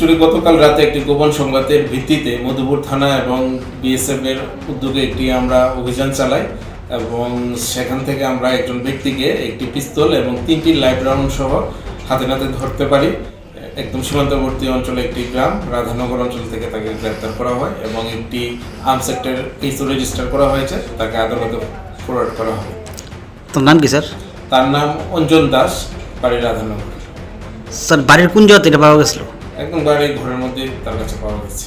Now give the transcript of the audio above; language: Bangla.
অ্যাকচুয়ালি গতকাল রাতে একটি গোপন সংবাদের ভিত্তিতে মধুপুর থানা এবং বিএসএফ এর উদ্যোগে একটি আমরা অভিযান চালাই এবং সেখান থেকে আমরা একজন ব্যক্তিকে একটি পিস্তল এবং তিনটি লাইভ রাউন্ড সহ হাতে নাতে ধরতে পারি। একদম সীমান্তবর্তী অঞ্চলে একটি গ্রাম রাধানগর অঞ্চল থেকে তাকে গ্রেপ্তার করা হয় এবং একটি আর্ম সেক্টর কেসও রেজিস্টার করা হয়েছে। তাকে আদালতে ফরওয়ার্ড করা হয় তোর নাম কি স্যার? তার নাম অঞ্জন দাস বাড়ি রাধানগর। স্যার বাড়ির কোন জায়গাতে এটা পাওয়া গেছিল? একদম বাইরে ঘরের মধ্যে তার কাছে পাওয়া গেছে।